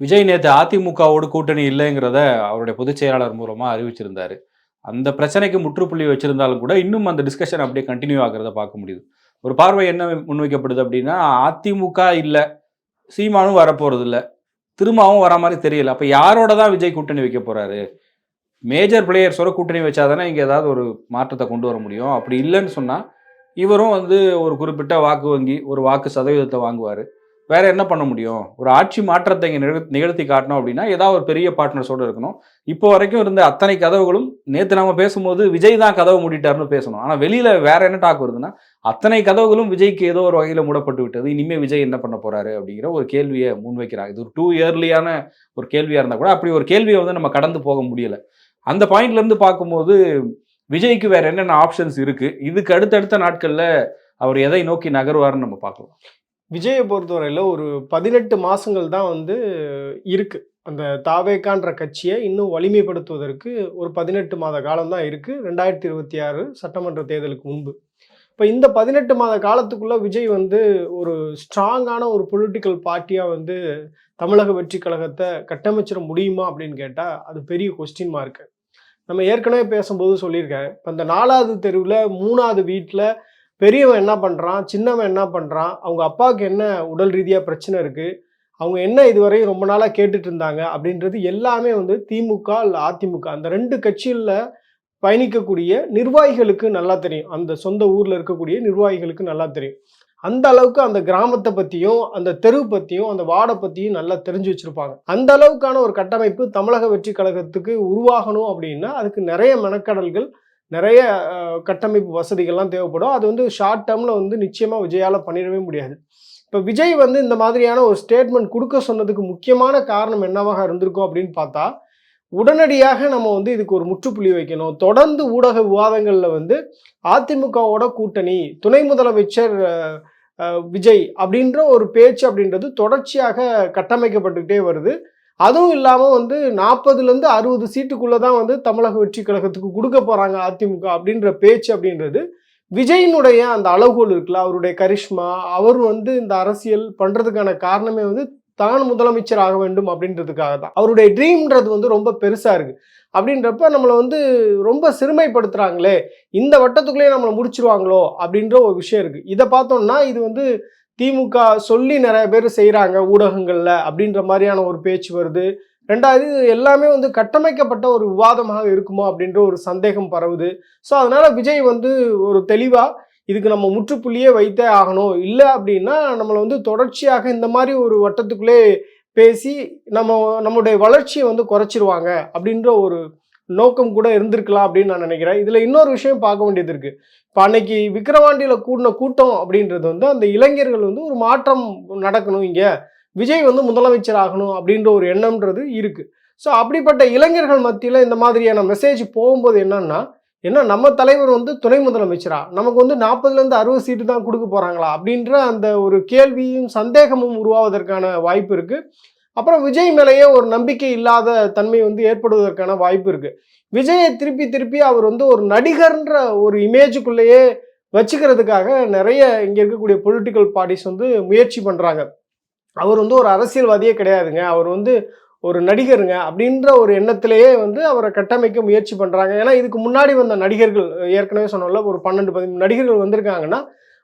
விஜய் நேற்று அதிமுகவோடு கூட்டணி இல்லைங்கிறத அவருடைய பொதுச் செயலாளர் மூலமாக அறிவிச்சிருந்தாரு. அந்த பிரச்சனைக்கு முற்றுப்புள்ளி வச்சிருந்தாலும் கூட இன்னும் அந்த டிஸ்கஷன் அப்படியே கண்டினியூ ஆகிறத பார்க்க முடியுது. ஒரு பார்வை என்ன முன்வைக்கப்படுது அப்படின்னா அதிமுக இல்லை சீமானும் வரப்போகிறது இல்லை திரும்பவும் வர மாதிரி தெரியல. அப்போ யாரோட தான் விஜய் கூட்டணி வைக்க போகிறாரு மேஜர் பிளேயர்ஸோட கூட்டணி வச்சாதானே இங்கே ஏதாவது ஒரு மாற்றத்தை கொண்டு வர முடியும். அப்படி இல்லைன்னு சொன்னால் இவரும் வந்து ஒரு குறிப்பிட்ட வாக்கு வங்கி ஒரு வாக்கு சதவீதத்தை வாங்குவார். வேற என்ன பண்ண முடியும்? ஒரு ஆட்சி மாற்றத்தை இங்கே நிகழ் நிகழ்த்தி காட்டணும் அப்படின்னா ஏதாவது ஒரு பெரிய பார்ட்னர்ஸோடு இருக்கணும். இப்போ வரைக்கும் இருந்த அத்தனை கதவுகளும் நேற்று நம்ம பேசும்போது விஜய் தான் கதவை மூடிட்டாருன்னு பேசணும். ஆனால் வெளியில் வேற என்ன டாக் வருதுன்னா அத்தனை கதவுகளும் விஜய்க்கு ஏதோ ஒரு வகையில் மூடப்பட்டு விட்டது. இனிமேல் விஜய் என்ன பண்ண போறாரு அப்படிங்கிற ஒரு கேள்வியை முன்வைக்கிறாங்க. இது ஒரு டூ இயர்லியான ஒரு கேள்வியாக இருந்தால் கூட அப்படி ஒரு கேள்வியை வந்து நம்ம கடந்து போக முடியல. அந்த பாயிண்ட்லேருந்து பார்க்கும்போது விஜய்க்கு வேற என்னென்ன ஆப்ஷன்ஸ் இருக்குது இதுக்கு அடுத்தடுத்த நாட்களில் அவர் எதை நோக்கி நகருவாருன்னு நம்ம பார்க்கலாம். விஜயை பொறுத்தவரையில் ஒரு பதினெட்டு மாதங்கள் தான் வந்து இருக்குது அந்த தாவேக்கான்ற கட்சியை இன்னும் வலிமைப்படுத்துவதற்கு ஒரு பதினெட்டு மாத காலம் தான் இருக்குது ரெண்டாயிரத்தி இருபத்தி ஆறு சட்டமன்ற தேர்தலுக்கு முன்பு. இப்போ இந்த பதினெட்டு மாத காலத்துக்குள்ளே விஜய் வந்து ஒரு ஸ்ட்ராங்கான ஒரு பொலிட்டிக்கல் பார்ட்டியாக வந்து தமிழக வெற்றி கழகத்தை கட்டமைச்சிட முடியுமா அப்படின்னு கேட்டால் அது பெரிய கொஸ்டின் மார்க்கு நம்ம ஏற்கனவே பேசும்போது சொல்லியிருக்கேன். இப்போ இந்த நாலாவது தெருவில் மூணாவது வீட்டில் பெரியவன் என்ன பண்ணுறான் சின்னவன் என்ன பண்ணுறான் அவங்க அப்பாவுக்கு என்ன உடல் ரீதியாக பிரச்சனை இருக்குது அவங்க என்ன இதுவரை ரொம்ப நாளாக கேட்டுட்டு இருந்தாங்க அப்படின்றது எல்லாமே வந்து திமுக இல்லை அதிமுக. அந்த ரெண்டு கட்சியில் பயணிக்கக்கூடிய நிர்வாகிகளுக்கு நல்லா தெரியும். அந்த சொந்த ஊரில் இருக்கக்கூடிய நிர்வாகிகளுக்கு நல்லா தெரியும். அந்த அளவுக்கு அந்த கிராமத்தை பற்றியும் அந்த தெரு பற்றியும் அந்த வார்டை பற்றியும் நல்லா தெரிஞ்சு வச்சுருப்பாங்க. அந்த அளவுக்கான ஒரு கட்டமைப்பு தமிழக வெற்றி கழகத்துக்கு உருவாகணும் அப்படின்னா அதுக்கு நிறைய மெனக்கடல்கள் நிறைய கட்டமைப்பு வசதிகள்லாம் தேவைப்படும். அது வந்து ஷார்ட் டேர்மில் வந்து நிச்சயமாக விஜயால் பண்ணிடவே முடியாது. இப்போ விஜய் வந்து இந்த மாதிரியான ஒரு ஸ்டேட்மெண்ட் கொடுக்க சொன்னதுக்கு முக்கியமான காரணம் என்னவாக இருந்திருக்கும் அப்படின்னு பார்த்தா உடனடியாக நம்ம வந்து இதுக்கு ஒரு முற்றுப்புள்ளி வைக்கணும். தொடர்ந்து ஊடக விவாதங்களில் வந்து அதிமுகவோட கூட்டணி துணை முதலமைச்சர் விஜய் அப்படின்ற ஒரு பேச்சு அப்படின்றது தொடர்ச்சியாக கட்டமைக்கப்பட்டுக்கிட்டே வருது. அதுவும் இல்லாமல் வந்து நாற்பதுலேருந்து அறுபது சீட்டுக்குள்ளே தான் வந்து தமிழக வெற்றி கழகத்துக்கு கொடுக்க போகிறாங்க அதிமுக அப்படின்ற பேச்சு அப்படின்றது. விஜயினுடைய அந்த அளவுகோல் இருக்குல்ல அவருடைய கரிஷ்மா அவர் வந்து இந்த அரசியல் பண்ணுறதுக்கான காரணமே வந்து தான் முதலமைச்சர் ஆக வேண்டும் அப்படின்றதுக்காக தான். அவருடைய ட்ரீம்ன்றது வந்து ரொம்ப பெருசாக இருக்குது அப்படின்றப்ப நம்மளை வந்து ரொம்ப சிறுமைப்படுத்துகிறாங்களே இந்த வட்டத்துக்குள்ளேயே நம்மளை முடிச்சிருவாங்களோ அப்படின்ற ஒரு விஷயம் இருக்குது இதை பார்த்தோம்னா இது வந்து திமுக சொல்லி நிறைய பேர் செய்கிறாங்க ஊடகங்களில் அப்படின்ற மாதிரியான ஒரு பேச்சு வருது. ரெண்டாவது இது எல்லாமே வந்து கட்டமைக்கப்பட்ட ஒரு விவாதமாக இருக்குமோ அப்படின்ற ஒரு சந்தேகம் பரவுது. ஸோ அதனால் விஜய் வந்து ஒரு தெளிவாக இதுக்கு நம்ம முற்றுப்புள்ளியே வைத்தே ஆகணும். இல்லை அப்படின்னா நம்மளை வந்து தொடர்ச்சியாக இந்த மாதிரி ஒரு வட்டத்துக்குள்ளே பேசி நம்ம நம்மளுடைய வளர்ச்சியை வந்து குறைச்சிருவாங்க அப்படின்ற ஒரு நோக்கம் கூட இருந்திருக்கலாம் அப்படின்னு நான் நினைக்கிறேன். இதில் இன்னொரு விஷயம் பார்க்க வேண்டியது இருக்கு. இப்போ அன்னைக்கு விக்கிரவாண்டியில் கூடின கூட்டம் அப்படின்றது வந்து அந்த இளைஞர்கள் வந்து ஒரு மாற்றம் நடக்கணும். இங்கே விஜய் வந்து முதலமைச்சர் ஆகணும் அப்படின்ற ஒரு எண்ணம்ன்றது இருக்கு. ஸோ அப்படிப்பட்ட இளைஞர்கள் மத்தியில் இந்த மாதிரியான மெசேஜ் போகும்போது என்னன்னா என்ன நம்ம தலைவர் வந்து துணை முதலமைச்சரா? நமக்கு வந்து நாற்பதுலேருந்து அறுபது சீட்டு தான் கொடுக்க போகிறாங்களா அப்படின்ற அந்த ஒரு கேள்வியும் சந்தேகமும் உருவாவதற்கான வாய்ப்பு இருக்குது அப்புறம் விஜய் மேலேயே ஒரு நம்பிக்கை இல்லாத தன்மை வந்து ஏற்படுவதற்கான வாய்ப்பு இருக்கு. விஜயை திருப்பி திருப்பி அவர் வந்து ஒரு நடிகர்ன்ற ஒரு இமேஜுக்குள்ளேயே வச்சுக்கிறதுக்காக நிறைய இங்கே இருக்கக்கூடிய பொலிட்டிக்கல் பார்ட்டிஸ் வந்து முயற்சி பண்ணுறாங்க அவர் வந்து ஒரு அரசியல்வாதியே கிடையாதுங்க. அவர் வந்து ஒரு நடிகருங்க அப்படின்ற ஒரு எண்ணத்திலேயே வந்து அவரை கட்டமைக்க முயற்சி பண்ணுறாங்க ஏன்னா இதுக்கு முன்னாடி வந்த நடிகர்கள் ஏற்கனவே சொன்னோம்ல ஒரு பன்னெண்டு பதிமூணு நடிகர்கள் வந்திருக்காங்கன்னா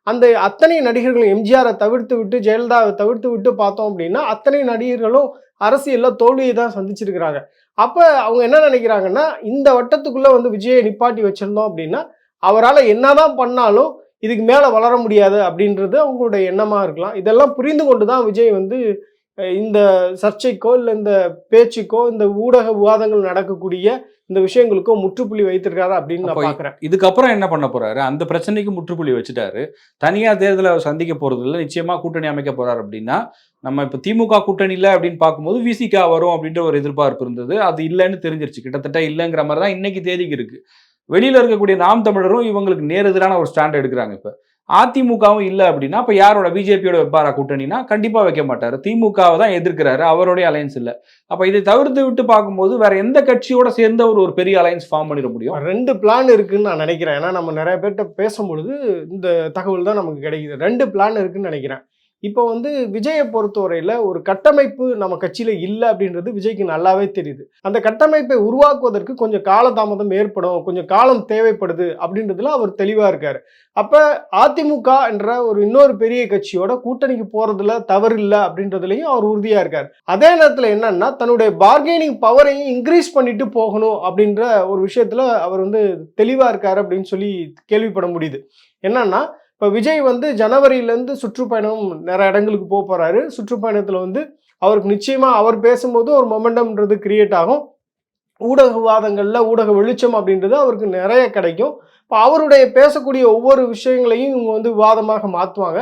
அந்த அத்தனை நடிகர்களும் எம்ஜிஆரை தவிர்த்து விட்டு ஜெயலலிதாவை தவிர்த்து விட்டு பார்த்தோம் அப்படின்னா அத்தனை நடிகர்களும் அரசியலில் தோல்வியை தான் சந்திச்சிருக்கிறாங்க. அப்போ அவங்க என்ன நினைக்கிறாங்கன்னா இந்த வட்டத்துக்குள்ளே வந்து விஜயை நிப்பாட்டி வச்சிருந்தோம் அப்படின்னா அவரால் என்னதான் பண்ணாலும் இதுக்கு மேலே வளர முடியாது அப்படின்றது அவங்களுடைய எண்ணமாக இருக்கலாம். இதெல்லாம் புரிந்து கொண்டு தான் விஜய் வந்து இந்த சர்ச்சைக்கோ இல்லை இந்த பேச்சுக்கோ இந்த ஊடக விவாதங்கள் நடக்கக்கூடிய இந்த விஷயங்களுக்கோ முற்றுப்புள்ளி வைத்திருக்காரு அப்படின்னு நான் பார்க்குறேன் இதுக்கப்புறம் என்ன பண்ண போறாரு? அந்த பிரச்சனைக்கு முற்றுப்புள்ளி வச்சுட்டாரு. தனியா தேர்தலை சந்திக்க போறது இல்லை. நிச்சயமா கூட்டணி அமைக்க போறாரு அப்படின்னா நம்ம இப்ப திமுக கூட்டணி இல்லை அப்படின்னு பார்க்கும்போது விசிகா வரும் அப்படின்ற ஒரு எதிர்பார்ப்பு இருந்தது. அது இல்லைன்னு தெரிஞ்சிருச்சு. கிட்டத்தட்ட இல்லைங்கிற மாதிரி தான் இன்னைக்கு தேதிக்கு இருக்கு. வெளியில இருக்கக்கூடிய நாம் தமிழரும் இவங்களுக்கு நேரெதிரான ஒரு ஸ்டாண்ட் எடுக்கிறாங்க இப்ப. அதிமுகவும் இல்லை அப்படின்னா இப்போ யாரோட? பிஜேபியோட வெப்பாரா கூட்டணினா கண்டிப்பாக வைக்க மாட்டார். திமுகவை தான் எதிர்க்கிறாரு. அவருடைய அலையன்ஸ் இல்லை. அப்போ இதை தவிர்த்து விட்டு பார்க்கும்போது வேற எந்த கட்சியோட சேர்ந்த ஒரு ஒரு பெரிய அலையன்ஸ் ஃபார்ம் பண்ணிட முடியும்? ரெண்டு பிளான் இருக்குன்னு நான் நினைக்கிறேன். ஏன்னா நம்ம நிறைய பேர்கிட்ட பேசும்பொழுது இந்த தகவல் தான் நமக்கு கிடைக்குது. ரெண்டு பிளான் இருக்குன்னு நினைக்கிறேன். இப்போ வந்து விஜயை பொறுத்தவரையில் ஒரு கட்டமைப்பு நம்ம கட்சியில் இல்லை அப்படின்றது விஜய்க்கு நல்லாவே தெரியுது. அந்த கட்டமைப்பை உருவாக்குவதற்கு கொஞ்சம் காலதாமதம் ஏற்படும் கொஞ்சம் காலம் தேவைப்படுது அப்படின்றதுல அவர் தெளிவாக இருக்கார். அப்போ அதிமுக என்ற ஒரு இன்னொரு பெரிய கட்சியோட கூட்டணிக்கு போகிறதுல தவறு இல்லை அப்படின்றதுலையும் அவர் உறுதியாக இருக்கார். அதே நேரத்தில் என்னன்னா தன்னுடைய பார்கெனிங் பவரையும் இன்க்ரீஸ் பண்ணிட்டு போகணும் அப்படின்ற ஒரு விஷயத்தில் அவர் வந்து தெளிவாக இருக்கார் அப்படின்னு சொல்லி கேள்விப்பட முடியுது. என்னன்னா இப்போ விஜய் வந்து ஜனவரியிலேருந்து சுற்றுப்பயணம் நிறைய இடங்களுக்கு போக போகிறாரு சுற்றுப்பயணத்தில் வந்து அவருக்கு நிச்சயமாக அவர் பேசும்போது ஒரு மொமெண்டம்ன்றது கிரியேட் ஆகும். ஊடகவாதங்களில் ஊடக வெளிச்சம் அப்படின்றது அவருக்கு நிறைய கிடைக்கும். இப்போ அவருடைய பேசக்கூடிய ஒவ்வொரு விஷயங்களையும் இவங்க வந்து விவாதமாக மாற்றுவாங்க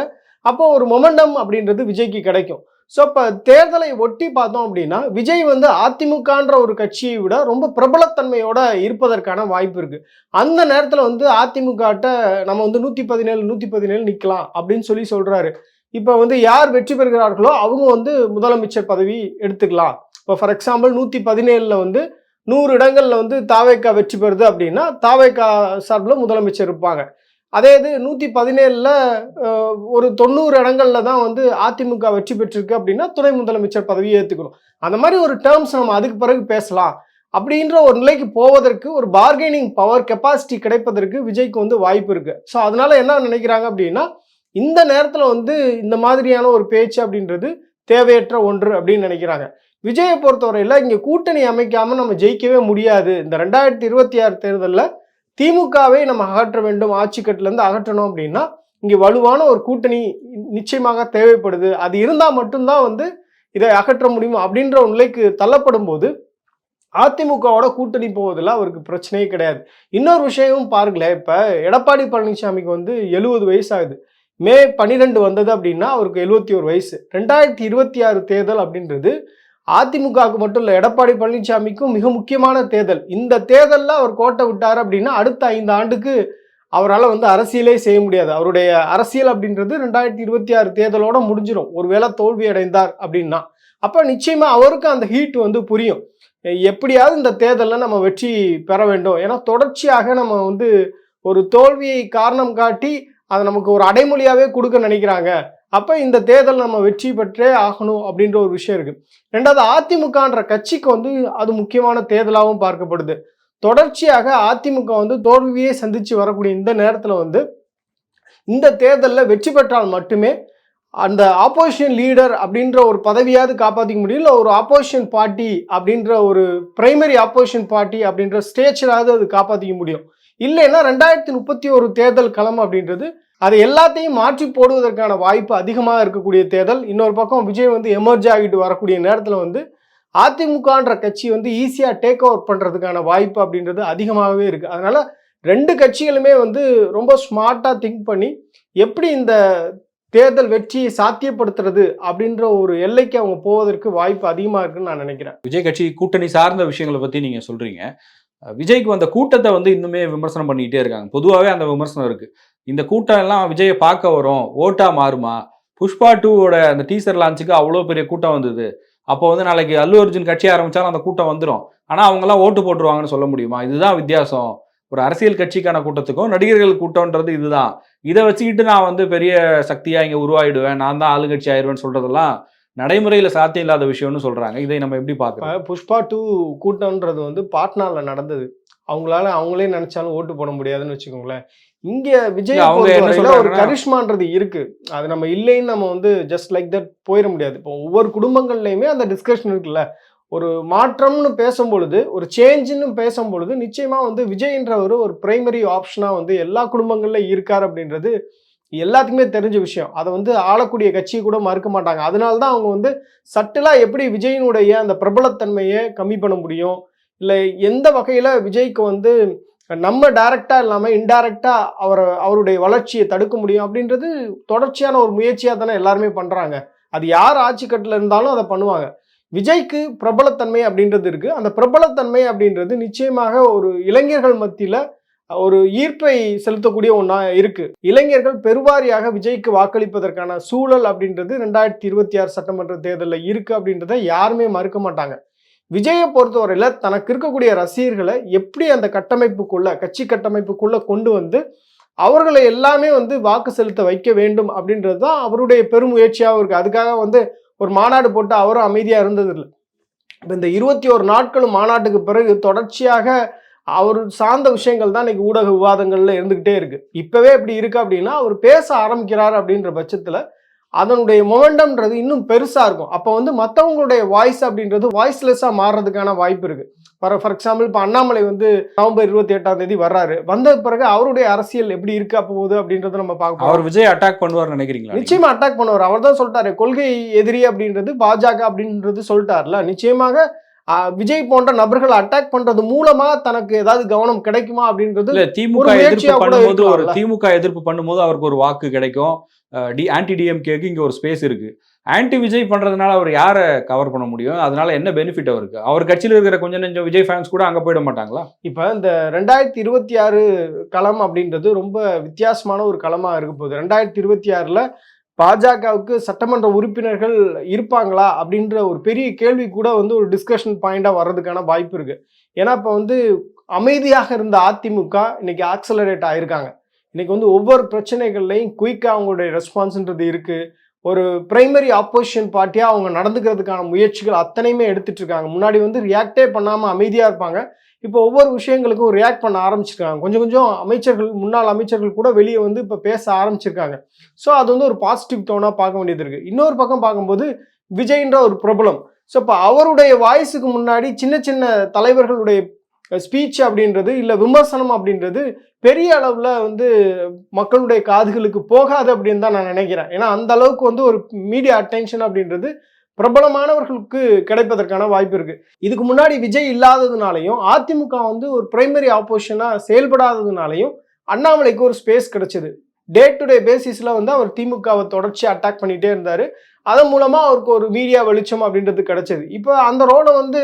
அப்போ ஒரு மொமெண்டம் அப்படின்றது விஜய்க்கு கிடைக்கும். ஸோ இப்போ தேர்தலை ஒட்டி பார்த்தோம் அப்படின்னா விஜய் வந்து அதிமுகன்ற ஒரு கட்சியை விட ரொம்ப பிரபலத்தன்மையோட இருப்பதற்கான வாய்ப்பு இருக்குது அந்த நேரத்தில் வந்து அதிமுகட்ட நம்ம வந்து நூற்றி பதினேழு நூற்றி பதினேழு நிற்கலாம் அப்படின்னு சொல்லி சொல்கிறாரு இப்போ வந்து யார் வெற்றி பெறுகிறார்களோ அவங்க வந்து முதலமைச்சர் பதவி எடுத்துக்கலாம். இப்போ ஃபார் எக்ஸாம்பிள் நூற்றி பதினேழில் வந்து நூறு இடங்களில் வந்து தாவேக்கா வெற்றி பெறுது அப்படின்னா தாவேக்கா சார்பில் முதலமைச்சர் இருப்பாங்க. அதே இது நூற்றி பதினேழில் ஒரு தொண்ணூறு இடங்களில் தான் வந்து அதிமுக வெற்றி பெற்றிருக்கு அப்படின்னா துணை முதலமைச்சர் பதவியை ஏற்றுக்கணும் அந்த மாதிரி ஒரு டேர்ம்ஸ் நம்ம அதுக்கு பிறகு பேசலாம். அப்படின்ற ஒரு நிலைக்கு போவதற்கு ஒரு பார்கெனிங் பவர் கெப்பாசிட்டி கிடைப்பதற்கு விஜய்க்கு வந்து வாய்ப்பு இருக்குது ஸோ அதனால என்ன நினைக்கிறாங்க அப்படின்னா இந்த நேரத்தில் வந்து இந்த மாதிரியான ஒரு பேச்சு அப்படின்றது தேவையற்ற ஒன்று அப்படின்னு நினைக்கிறாங்க. விஜயை பொறுத்தவரையில் இங்கே கூட்டணி அமைக்காமல் நம்ம ஜெயிக்கவே முடியாது. இந்த ரெண்டாயிரத்தி இருபத்தி ஆறு தேர்தலில் திமுகவை நம்ம அகற்ற வேண்டும் ஆட்சி கட்டிலேருந்து அகற்றணும் அப்படின்னா இங்கே வலுவான ஒரு கூட்டணி நிச்சயமாக தேவைப்படுது. அது இருந்தால் மட்டும்தான் வந்து இதை அகற்ற முடியும் அப்படின்ற ஒரு நிலைக்கு தள்ளப்படும் போது அதிமுகவோட கூட்டணி போவதில் அவருக்கு பிரச்சனையே கிடையாது. இன்னொரு விஷயமும் பாருங்களேன் இப்போ எடப்பாடி பழனிசாமிக்கு வந்து எழுபது வயசு ஆகுது மே பன்னிரெண்டு வந்தது அப்படின்னா அவருக்கு எழுபத்தி ஒரு வயசு. ரெண்டாயிரத்தி இருபத்தி ஆறு தேர்தல் அப்படின்றது அதிமுகவுக்கு மட்டும் இல்லை எடப்பாடி பழனிசாமிக்கும் மிக முக்கியமான தேர்தல். இந்த தேர்தலில் அவர் கோட்டை விட்டார் அப்படின்னா அடுத்த ஐந்து ஆண்டுக்கு அவரால் வந்து அரசியலே செய்ய முடியாது. அவருடைய அரசியல் அப்படின்றது ரெண்டாயிரத்தி இருபத்தி ஆறு தேர்தலோட முடிஞ்சிடும் ஒருவேளை தோல்வி அடைந்தார் அப்படின்னா. அப்போ நிச்சயமாக அவருக்கு அந்த ஹீட் வந்து புரியும். எப்படியாவது இந்த தேர்தலில் நம்ம வெற்றி பெற வேண்டும். ஏன்னா தொடர்ச்சியாக நம்ம வந்து ஒரு தோல்வியை காரணம் காட்டி அதை நமக்கு ஒரு அடைமொழியாகவே கொடுக்க நினைக்கிறாங்க. அப்போ இந்த தேர்தல் நம்ம வெற்றி பெற்றே ஆகணும் அப்படின்ற ஒரு விஷயம் இருக்கு. ரெண்டாவது அதிமுகன்ற கட்சிக்கு வந்து அது முக்கியமான தேர்தலாகவும் பார்க்கப்படுது. தொடர்ச்சியாக அதிமுக வந்து தோல்வியே சந்தித்து வரக்கூடிய இந்த நேரத்தில் வந்து இந்த தேர்தலில் வெற்றி பெற்றால் மட்டுமே அந்த ஆப்போசிஷன் லீடர் அப்படின்ற ஒரு பதவியாவது காப்பாற்றிக்க முடியும். இல்லை ஒரு ஆப்போசிஷன் பார்ட்டி அப்படின்ற ஒரு பிரைமரி ஆப்போசிஷன் பார்ட்டி அப்படின்ற ஸ்டேச்சராவது அது காப்பாற்றிக்க முடியும். இல்லைன்னா ரெண்டாயிரத்தி முப்பத்தி ஒரு தேர்தல் களம் அப்படின்றது அது எல்லாத்தையும் மாற்றி போடுவதற்கான வாய்ப்பு அதிகமாக இருக்கக்கூடிய தேர்தல். இன்னொரு பக்கம் விஜய் வந்து எமர்ஜ் ஆகிட்டு வரக்கூடிய நேரத்தில் வந்து அதிமுகன்ற கட்சி வந்து ஈஸியாக டேக் ஓவர் பண்ணுறதுக்கான வாய்ப்பு அப்படின்றது அதிகமாகவே இருக்குது அதனால் ரெண்டு கட்சிகளுமே வந்து ரொம்ப ஸ்மார்ட்டாக திங்க் பண்ணி எப்படி இந்த தேர்தல் வெற்றியை சாத்தியப்படுத்துறது அப்படின்ற ஒரு எல்லைக்கு அவங்க போவதற்கு வாய்ப்பு அதிகமாக இருக்குன்னு நான் நினைக்கிறேன். விஜய் கட்சி கூட்டணி சார்ந்த விஷயங்களை பற்றி நீங்கள் சொல்கிறீங்க விஜய்க்கு வந்த கூட்டத்தை வந்து இன்னுமே விமர்சனம் பண்ணிக்கிட்டே இருக்காங்க. பொதுவாகவே அந்த விமர்சனம் இருக்குது இந்த கூட்டம் எல்லாம் விஜயை பார்க்க வரும். ஓட்டா மாறுமா? புஷ்பா டூவோட அந்த டீசர் லான்ச்சுக்கு அவ்வளோ பெரிய கூட்டம் வந்தது. அப்போ வந்து நாளைக்கு அல்லு அர்ஜுன் கட்சி ஆரம்பிச்சாலும் அந்த கூட்டம் வந்துடும் ஆனால் அவங்கெல்லாம் ஓட்டு போட்டுருவாங்கன்னு சொல்ல முடியுமா? இதுதான் வித்தியாசம். ஒரு அரசியல் கட்சிக்கான கூட்டத்துக்கும் நடிகர்கள் கூட்டம்ன்றது இதுதான். இதை வச்சுக்கிட்டு நான் வந்து பெரிய சக்தியாக இங்கே உருவாயிடுவேன். நான் தான் ஆளுங்கட்சி ஆயிடுவேன்னு சொல்றதெல்லாம் நடைமுறையில சாத்தியம் இல்லாத விஷயம்னு சொல்றாங்க. இதை நம்ம எப்படி பார்க்கறோம்? புஷ்பா டூ கூட்டம்ன்றது வந்து பாட்னால நடந்தது. அவங்களால அவங்களே நினைச்சாலும் ஓட்டு போட முடியாதுன்னு வச்சுக்கோங்களேன். இங்க விஜய் ஒரு கரிஷ்மான்றது இருக்கு. அது நம்ம இல்லைன்னு நம்ம வந்து ஜஸ்ட் லைக் தட் போயிட முடியாது. இப்போ ஒவ்வொரு குடும்பங்கள்லயுமே அந்த டிஸ்கஷன் இருக்குல்ல. ஒரு மாற்றம்னு பேசும்பொழுது ஒரு சேஞ்சுன்னு பேசும்பொழுது நிச்சயமா வந்து விஜய்ன்றவர் ஒரு பிரைமரி ஆப்ஷனா வந்து எல்லா குடும்பங்கள்ல இருக்கார் அப்படின்றது எல்லாத்துக்குமே தெரிஞ்ச விஷயம். அதை வந்து ஆளக்கூடிய கட்சி கூட மறுக்க மாட்டாங்க. அதனால தான் அவங்க வந்து சட்டிலாக எப்படி விஜயினுடைய அந்த பிரபலத்தன்மையை கம்மி பண்ண முடியும்? இல்லை எந்த வகையில் விஜய்க்கு வந்து நம்ம டைரக்டாக இல்லாமல் இன்டைரக்டாக அவரை அவருடைய வளர்ச்சியை தடுக்க முடியும் அப்படின்றது தொடர்ச்சியான ஒரு முயற்சியாக தானே எல்லாருமே பண்ணுறாங்க அது யார் ஆட்சி கட்டில் இருந்தாலும் அதை பண்ணுவாங்க. விஜய்க்கு பிரபலத்தன்மை அப்படின்றது இருக்குது அந்த பிரபலத்தன்மை அப்படின்றது நிச்சயமாக ஒரு இளைஞர்கள் மத்தியில் ஒரு ஈர்ப்பை செலுத்தக்கூடிய ஒன்றா இருக்கு. இளைஞர்கள் பெருவாரியாக விஜய்க்கு வாக்களிப்பதற்கான சூழல் அப்படின்றது ரெண்டாயிரத்தி இருபத்தி ஆறு சட்டமன்ற தேர்தலில் இருக்கு அப்படின்றத யாருமே மறுக்க மாட்டாங்க. விஜயை பொறுத்தவரையில் தனக்கு இருக்கக்கூடிய ரசிகர்களை எப்படி அந்த கட்டமைப்புக்குள்ள கட்சி கட்டமைப்புக்குள்ள கொண்டு வந்து அவர்களை எல்லாமே வந்து வாக்கு செலுத்த வைக்க வேண்டும் அப்படின்றது தான் அவருடைய பெருமுயற்சியாகவும் இருக்குது அதுக்காக வந்து ஒரு மாநாடு போட்டு அவரும் அமைதியாக இருந்ததில்லை. இப்போ இந்த இருபத்தி ஒரு நாட்களும் மாநாட்டுக்கு பிறகு தொடர்ச்சியாக அவர் சார்ந்த விஷயங்கள் தான் இன்னைக்கு ஊடக விவாதங்கள்ல இருந்துகிட்டே இருக்கு. இப்பவே இப்படி இருக்கு அப்படின்னா அவர் பேச ஆரம்பிக்கிறார் அப்படின்ற பட்சத்துல அதனுடைய மொமெண்டம்ன்றது இன்னும் பெருசா இருக்கும். அப்போ வந்து மற்றவங்களுடைய வாய்ஸ் அப்படின்றது வாய்ஸ்லெஸ்ஸா மாறுறதுக்கான வாய்ப்பு இருக்கு. ஃபார் ஃபார் எக்ஸாம்பிள் இப்போ அண்ணாமலை வந்து நவம்பர் இருபத்தி எட்டாம் தேதி வர்றாரு. வந்த பிறகு அவருடைய அரசியல் எப்படி இருக்க போகுது அப்படின்றத நம்ம பார்க்க போறோம். அவர் விஜய் அட்டாக் பண்ணுவார்னு நினைக்கிறீங்களா? நீங்க? நிச்சயமா அட்டாக் பண்ணுவார். அவர் தான் சொல்லிட்டாரு கொள்கை எதிரி அப்படின்றது பாஜக அப்படின்றது சொல்லிட்டார்ல. நிச்சயமாக விஜய் போன்ற நபர்களை அட்டாக் பண்றது மூலமா தனக்கு ஏதாவது கவனம் கிடைக்குமா அப்படின்றது இல்ல திமுக எதிர்ப்பு பண்ணும்போது ஒரு. திமுக எதிர்ப்பு பண்ணும்போது அவருக்கு ஒரு வாக்கு கிடைக்கும். டி ஆன்டி டிஎம்கேக்கு இங்க ஒரு ஸ்பேஸ் இருக்கு. ஆன்டி விஜய் பண்றதுனால அவர் யாரை கவர் பண்ண முடியும்? அதனால என்ன பெனிஃபிட் அவருக்கு? அவர் கட்சியில இருக்கிற கொஞ்சம் நெஞ்சம் விஜய் ஃபேன்ஸ் கூட அங்க போயிட மாட்டாங்களா? இப்ப இந்த ரெண்டாயிரத்தி இருபத்தி ஆறு களம் அப்படின்றது ரொம்ப வித்தியாசமான ஒரு களமா இருக்க போகுது. ரெண்டாயிரத்தி இருபத்தி ஆறுல பாஜகவுக்கு சட்டமன்ற உறுப்பினர்கள் இருப்பாங்களா அப்படின்ற ஒரு பெரிய கேள்வி கூட வந்து ஒரு டிஸ்கஷன் பாயிண்டாக வர்றதுக்கான வாய்ப்பு இருக்குது ஏன்னா இப்போ வந்து அமைதியாக இருந்த அதிமுக இன்னைக்கு ஆக்சலரேட் ஆயிருக்காங்க. இன்னைக்கு வந்து ஒவ்வொரு பிரச்சனைகள்லையும் குயிக்காக அவங்களுடைய ரெஸ்பான்ஸ்ன்றது இருக்குது ஒரு பிரைமரி ஆப்போசிஷன் பார்ட்டியாக அவங்க நடந்துக்கிறதுக்கான முயற்சிகள் அத்தனையுமே எடுத்துட்டு இருக்காங்க முன்னாடி வந்து ரியாக்டே பண்ணாமல் அமைதியாக இருப்பாங்க. இப்போ ஒவ்வொரு விஷயங்களுக்கும் ரியாக்ட் பண்ண ஆரம்பிச்சிருக்காங்க. கொஞ்சம் கொஞ்சம் அமைச்சர்கள் முன்னாள் அமைச்சர்கள் கூட வெளியே வந்து இப்போ பேச ஆரம்பிச்சிருக்காங்க. ஸோ அது வந்து ஒரு பாசிட்டிவ் டோனாக பார்க்க வேண்டியது இருக்குது இன்னொரு பக்கம் பார்க்கும்போது விஜய்ன்ற ஒரு பிரபலம். ஸோ இப்போ அவருடைய வாய்ஸுக்கு முன்னாடி சின்ன சின்ன தலைவர்களுடைய ஸ்பீச் அப்படின்றது இல்லை விமர்சனம் அப்படின்றது பெரிய அளவில் வந்து மக்களுடைய காதுகளுக்கு போகாது அப்படின்னு தான் நான் நினைக்கிறேன். ஏன்னா அந்த அளவுக்கு வந்து ஒரு மீடியா அட்டென்ஷன் அப்படின்றது பிரபலமானவர்களுக்கு கிடைப்பதற்கான வாய்ப்பு இருக்கு. இதுக்கு முன்னாடி விஜய் இல்லாததுனாலையும் அதிமுக வந்து ஒரு பிரைமரி ஆப்போசிஷனாக செயல்படாததுனாலையும் அண்ணாமலைக்கு ஒரு ஸ்பேஸ் கிடைச்சது. டே டு டே பேசிஸில் வந்து அவர் திமுகவை தொடர்ச்சி அட்டாக் பண்ணிகிட்டே இருந்தார். அதன் மூலமாக அவருக்கு ஒரு மீடியா வெளிச்சம் அப்படின்றது கிடைச்சது. இப்போ அந்த ரோலை வந்து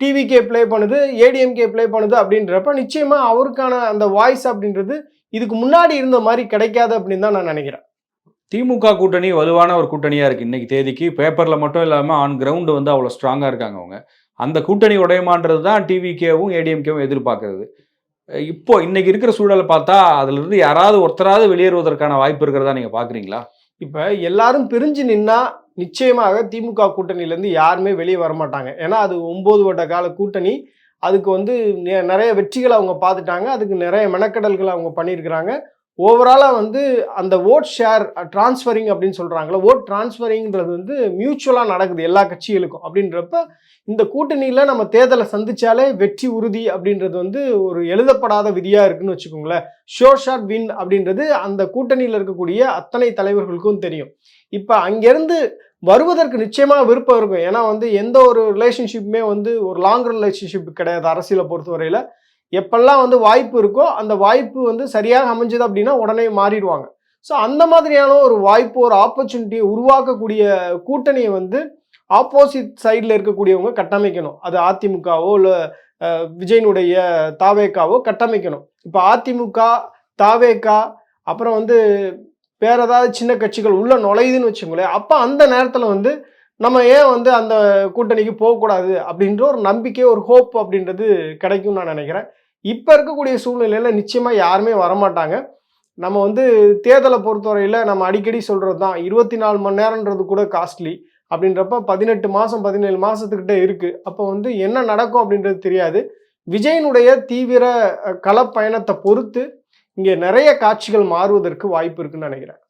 டிவிகே ப்ளே பண்ணுது ஏடிஎம்கே ப்ளே பண்ணுது அப்படின்றப்ப நிச்சயமா அவருக்கான அந்த வாய்ஸ் அப்படின்றது இதுக்கு முன்னாடி இருந்த மாதிரி கிடைக்காது அப்படின்னு தான் நான் நினைக்கிறேன். திமுக கூட்டணி வலுவான ஒரு கூட்டணியா இருக்கு இன்னைக்கு தேதிக்கு. பேப்பர்ல மட்டும் இல்லாம ஆன் கிரவுண்ட் வந்து அவ்வளவு ஸ்ட்ராங்கா இருக்காங்க அவங்க. அந்த கூட்டணி உடையமான்றது தான் டிவிகேவும் ஏடிஎம்கேவும் எதிர்பார்க்கறது. இப்போ இன்னைக்கு இருக்கிற சூழலை பார்த்தா அதுல இருந்து யாராவது ஒருத்தராவது வெளியேறுவதற்கான வாய்ப்பு இருக்கிறதா நீங்க பாக்குறீங்களா? இப்போ எல்லாரும் பிரிஞ்சு நின்னா நிச்சயமாக திமுக கூட்டணியிலேருந்து யாருமே வெளியே வர மாட்டாங்க ஏன்னா அது ஒம்பது வட்ட கால கூட்டணி. அதுக்கு வந்து நெ- நிறைய வெற்றிகளை அவங்க பார்த்துட்டாங்க. அதுக்கு நிறைய மெனக்கடல்களை அவங்க பண்ணியிருக்கிறாங்க. ஓவராலாக வந்து அந்த ஓட் ஷேர் டிரான்ஸ்ஃபரிங் அப்படின்னு சொல்கிறாங்களோ ஓட் டிரான்ஸ்ஃபரிங்கிறது வந்து மியூச்சுவலாக நடக்குது எல்லா கட்சிகளுக்கும். அப்படின்றப்ப இந்த கூட்டணியில் நம்ம தேர்தலை சந்தித்தாலே வெற்றி உறுதி அப்படின்றது வந்து ஒரு எழுதப்படாத விதியாக இருக்குன்னு வச்சுக்கோங்களேன். ஷோர் ஷாட் வின் அப்படின்றது அந்த கூட்டணியில் இருக்கக்கூடிய அத்தனை தலைவர்களுக்கும் தெரியும். இப்போ அங்கேருந்து வருவதற்கு நிச்சயமாக விருப்பம் இருக்கும். ஏன்னா வந்து எந்த ஒரு ரிலேஷன்ஷிப்புமே வந்து ஒரு லாங் ரிலேஷன்ஷிப் கிடையாது அரசியலை பொறுத்தவரையில். எப்பெல்லாம் வந்து வாய்ப்பு இருக்கோ அந்த வாய்ப்பு வந்து சரியாக அமைஞ்சது அப்படின்னா உடனே மாறிடுவாங்க. ஸோ அந்த மாதிரியான ஒரு வாய்ப்பு ஒரு ஆப்பர்ச்சுனிட்டியை உருவாக்கக்கூடிய கூட்டணியை வந்து ஆப்போசிட் சைடில் இருக்கக்கூடியவங்க கட்டமைக்கணும். அது அதிமுகவோ இல்லை விஜயனுடைய தாவேக்காவோ கட்டமைக்கணும். இப்போ அதிமுக தாவேக்கா அப்புறம் வந்து வேற ஏதாவது சின்ன கட்சிகள் உள்ள நுழையுதுன்னு வச்சுங்களேன் அப்போ அந்த நேரத்தில் வந்து நம்ம ஏன் வந்து அந்த கூட்டணிக்கு போகக்கூடாது அப்படின்ற ஒரு நம்பிக்கை ஒரு ஹோப் அப்படின்றது கிடைக்கும்னு நான் நினைக்கிறேன். இப்போ இருக்கக்கூடிய சூழ்நிலையில் நிச்சயமாக யாருமே வரமாட்டாங்க. நம்ம வந்து தேர்தலை பொறுத்தவரையில் நம்ம அடிக்கடி சொல்கிறது தான் இருபத்தி நாலு மணி நேரன்றது கூட காஸ்ட்லி அப்படின்றப்ப பதினெட்டு மாதம் பதினேழு மாதத்துக்கிட்ட இருக்குது அப்போ வந்து என்ன நடக்கும் அப்படின்றது தெரியாது. விஜயனுடைய தீவிர களப்பயணத்தை பொறுத்து இங்கே நிறைய காட்சிகள் மாறுவதற்கு வாய்ப்பு இருக்குன்னு நினைக்கிறேன்.